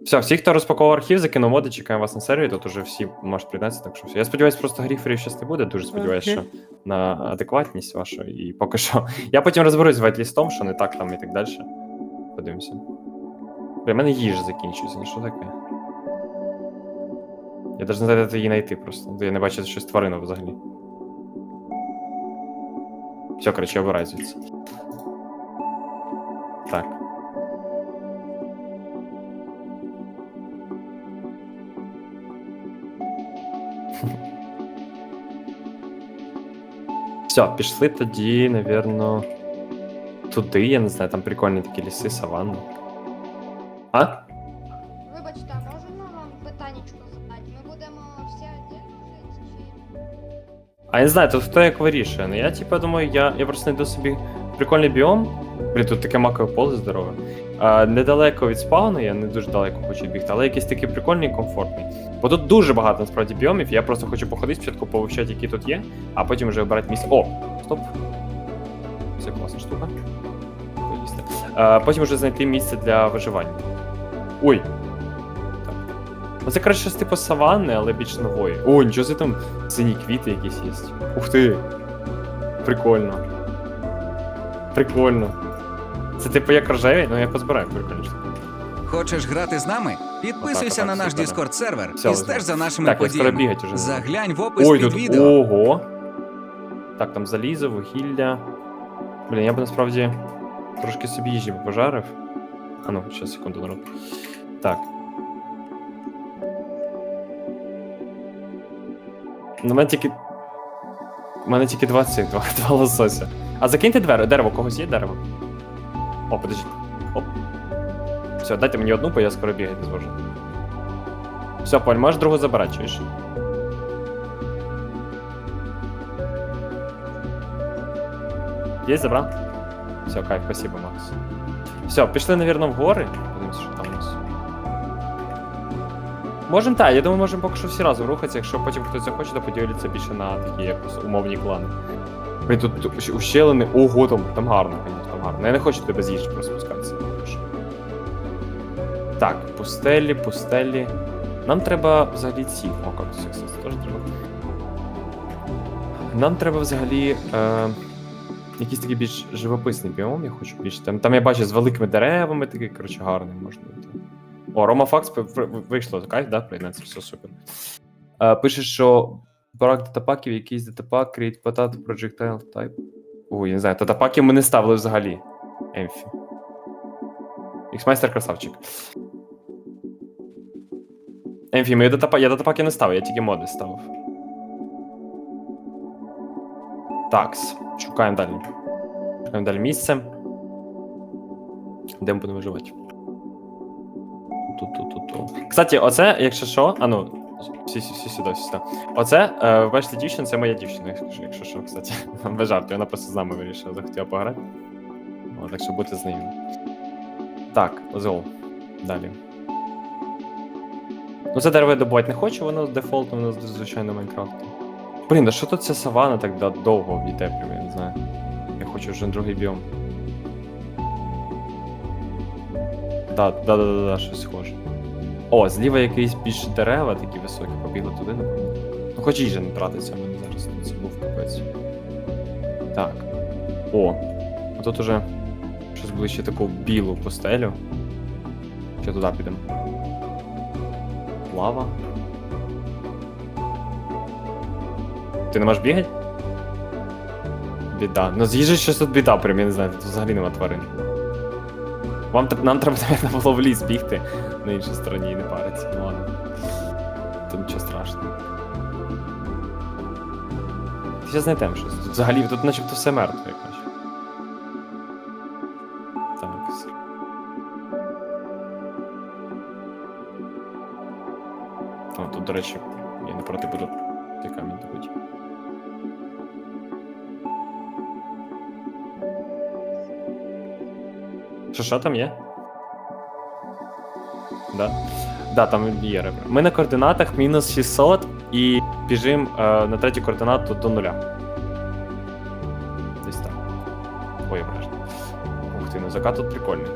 Все, всі, хто розпаковував архів, закинув моди, чекаємо вас на сервері, тут уже всі можуть приєднатися, так що все. Я сподіваюся, просто гріферів щас не буде, дуже сподіваюся, що на адекватність вашу, і поки що. Я потім розберусь з вайтлістом, що не так там і так далі. Подивимося. Бля, в мене їжа закінчується, ну що таке? Я навіть не знаю, де її знайти просто. Я не бачу щось тварину взагалі. Все, коротше, я звідси. Все, пішли тоді, напевно, туди, я не знаю, там прикольні такі ліси, саванни. А? Вибачте, а можемо вам питаннячко задати? Ми будемо всі одягнути чи. А я не знаю, тут хто як вирішує. Ну я типа думаю, я, я просто знайду собі прикольний біом. Блін, тут таке макове поле здорове. А, недалеко від спауну, я не дуже далеко хочу бігти, але якийсь такий прикольний і комфортний. Бо тут дуже багато насправді біомів, я просто хочу походити спочатку повивчати, які тут є, а потім вже обирати місце. О! Стоп! Це класна штука. А, потім вже знайти місце для виживання. Ой! Так. Ну це краще щось типу саванни, але більш нової. О, нічого це там сині квіти якісь є. Ух ти! Прикольно. Прикольно. Це типу як рожеві, ну я позбираю прикольно. Хочеш грати з нами? Підписуйся Отак, на отак, наш Discord сервер Все, і стеж за нашими Так, я скоро подіями. бігать уже. Заглянь в опис Ой, під тут відео. ого. Так, там залізо, вугілля. Блін, я б насправді трошки собі їжі б пожарив. А ну, ще секунду, народ. Так. Ну, в мене тільки. У мене тільки два цих, два, два лосося. А закиньте дерево, дерево, у когось є дерево? О, подожди. Оп. Все, дайте мені одну, бо я скоро бігати зможу. Все, Поль, можеш другу забирати, чуєш? Есть забрал? Все, кайф, спасибо, Макс. Все, пішли, наверное, в гори. Подивимося, що там у нас. Можем так, я думаю, можемо поки що всі разом рухатися, якщо потім хтось захоче, то поділиться більше на такі якось умовні клани. Блін, тут ущ- ущелини, ого, там, там гарно, звісно, гарно. Я не хочу туди без їжі просто спускатися. Так, пустелі, пустелі. Нам треба взагалі ці. О, кстати, теж треба. Нам треба взагалі. Е... Якийсь такий більш живописний біом, я хочу більше. Там, там я бачу з великими деревами, такий, коротше, гарний можна бути. О, Рома Факс ви- ви- вийшло, кайф, да, приєднатися, все супер. Е, пише, що брак датапаків, якийсь датапак, create potato projectile type. Ой, я не знаю, датапаків ми не ставили взагалі. Емфі. Іксмайстер красавчик. Емфі, ми датапа... я датапаки не ставив, я тільки моди ставив. Такс. Шукаємо далі. Шукаємо далі місце. Де ми будемо виживати? Ту-ту-ту-ту. Кстати, оце, якщо що, а ну, всі, всі, сюди, сюди. Оце, е, бачите, дівчина, це моя дівчина, якщо, якщо що, кстати. Без жарту, вона просто з нами вирішила, захотіла пограти. О, так що бути з нею. Так, зол. Далі. Ну, це дерево я добувати не хочу, воно дефолтно, воно звичайно Майнкрафту. Блін, а що тут ця савана так довго йде, прям, я не знаю. Я хочу вже другий біом. Да, да, да, да, да, щось схоже. О, зліва якісь більше дерева, такі високі, побігли туди, напевно. Ну, хоч їжа не тратиться в мене зараз, це був капець. Так. О, а тут уже щось ближче таку білу постелю. Ще туди підемо. Лава. Ти не можеш бігати? Біда. Ну з їжею щось тут біда, прям я не знаю, тут взагалі нема тварин. Вам нам треба, напевно, було в ліс бігти на іншій стороні і не париться. Ну ладно. Тут нічого страшного. Зараз знайдемо щось. Тут взагалі тут начебто все мертве, як наче. Так. с- О, тут, до речі, я не проти буду цей камінь добити. Що, що там є? Да. Да, там є ребра. Ми на координатах мінус 600 і біжимо е, на третю координату до нуля. Десь так. Ой, обережно. Ух ти, ну закат тут прикольний.